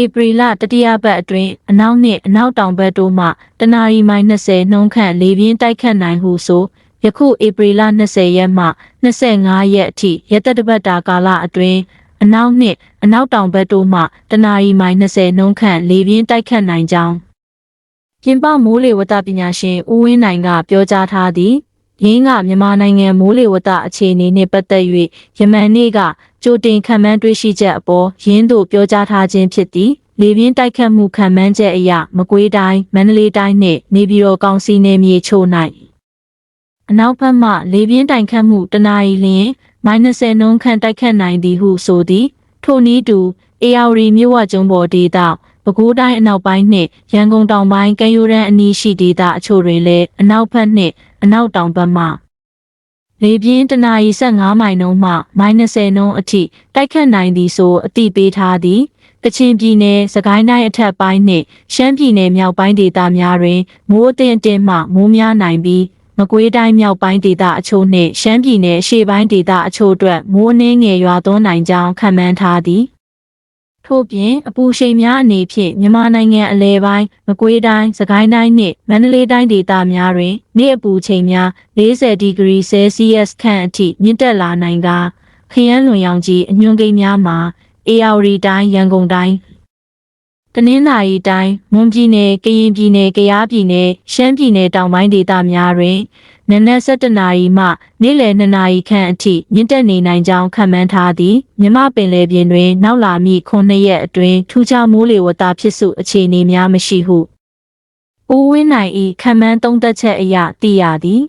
ဧပြီလတတိယပတ်အတွင်းအနောက်နှင့်အနောက်တောင်ဘက်တို့မှတနအီမိုင်20နှုန်းခန့်လေပြင်းတိုက်ခတ်နိုင်ဟုဆိုယခုဧပြီလ20ရက်မှ25ရက်အထိရက်သက်တစ်ပတ်တာကာလအတွင်းအနောက်နှင့်အနောက်တောင်ဘက်တို့မှတနအီမိုင်20နှုန်းခန့်လေပြင်းတိုက်ခတ်နိုင်ကြောင်းပြင်ပမိုးလေဝသပညာရှင်ဦးဝင်းနိုင်ကပြောကြားထားသည်ရင်းကမြန်မာနိုင်ငံမိုးလေဝသအခြေအနေနှင့်ပတ်သက်၍ယမန်နေ့က ကြိုတင်ခံမှန်းတွေ့ရှိချက်အပေါ်ရင်းတို့ပြောကြားထားခြင်းဖြစ်သည်လေပြင်းတိုက်ခတ်မှုခံမှန်းချက်အရမကွေးတိုင်းမန္တလေးတိုင်းနှင့်နေပြည်တော်ကောင်စီနယ်မြေချို့၌အနောက်ဘက်မှလေပြင်းတိုက်ခတ်မှုတနအီလျင် -30 နှုန်းခန့်တိုက်ခတ်နိုင်သည်ဟုဆိုသည် ထို့နည်းတူအေယာဝတီမြို့ဝကျုံပေါ်ဒေသပဲခူးတိုင်းအနောက်ပိုင်းနှင့်ရန်ကုန်တောင်ပိုင်းကမ်းရိုးတန်းအနီးရှိဒေသအချို့တွင်လည်းအနောက်ဘက်နှင့်အနောက်တောင်ဘက်မှ လေပြင်းတနအီ15မိုင်နှုန်းမှ -30 နှုန်းအထိတိုက်ခတ်နိုင်သည်ဆိုအတိပေးထားသည်ကချင်ပြည်နယ်စကိုင်းတိုင်းအထက်ပိုင်းနှင့်ရှမ်းပြည်နယ်မြောက်ပိုင်းဒေသများတွင်မိုးအထင်အတင်းမှမိုးများနိုင်ပြီးမကွေးတိုင်းမြောက်ပိုင်းဒေသအချို့နှင့်ရှမ်းပြည်နယ်အရှေ့ပိုင်းဒေသအချို့အတွက်မိုးအနှင်းငယ်ရွာသွန်းနိုင်ကြောင်းခန့်မှန်းထားသည် ထို့ပြင်အပူရှိန်များအနေဖြင့်မြန်မာနိုင်ငံအလဲပိုင်းမကွေးတိုင်းစကိုင်းတိုင်းနှင့်မန္တလေးတိုင်းဒေသများတွင်နေ့အပူချိန်များ40ဒီဂရီဆဲလ်စီယပ်ခန့်အထိမြင့်တက်လာနိုင်ကာခရမ်းလွန်ရောင်ကြီးအညွန့်ကိန်းများမှာအေယာဝတီတိုင်းရန်ကုန်တိုင်းတနင်္သာရီတိုင်းမွန်ပြည်နယ်ကရင်ပြည်နယ်ကယားပြည်နယ်ရှမ်းပြည်နယ်တောင်ပိုင်းဒေသများတွင် နနက်7နာရီမှနေ့လယ်2နာရီခန့်အထိမြင့်တက်နေနိုင်ကြောင်းခန့်မှန်းထားသည်မြမပင်လယ်ပြင်တွင် နောက်လာမည့်9ရက်အတွင်းထူးခြားမိုးလေဝသဖြစ်စုအခြေအနေများမရှိဟုဦးဝင်းနိုင်၏ခန့်မှန်းသုံးသက်ချက်အရသိရသည်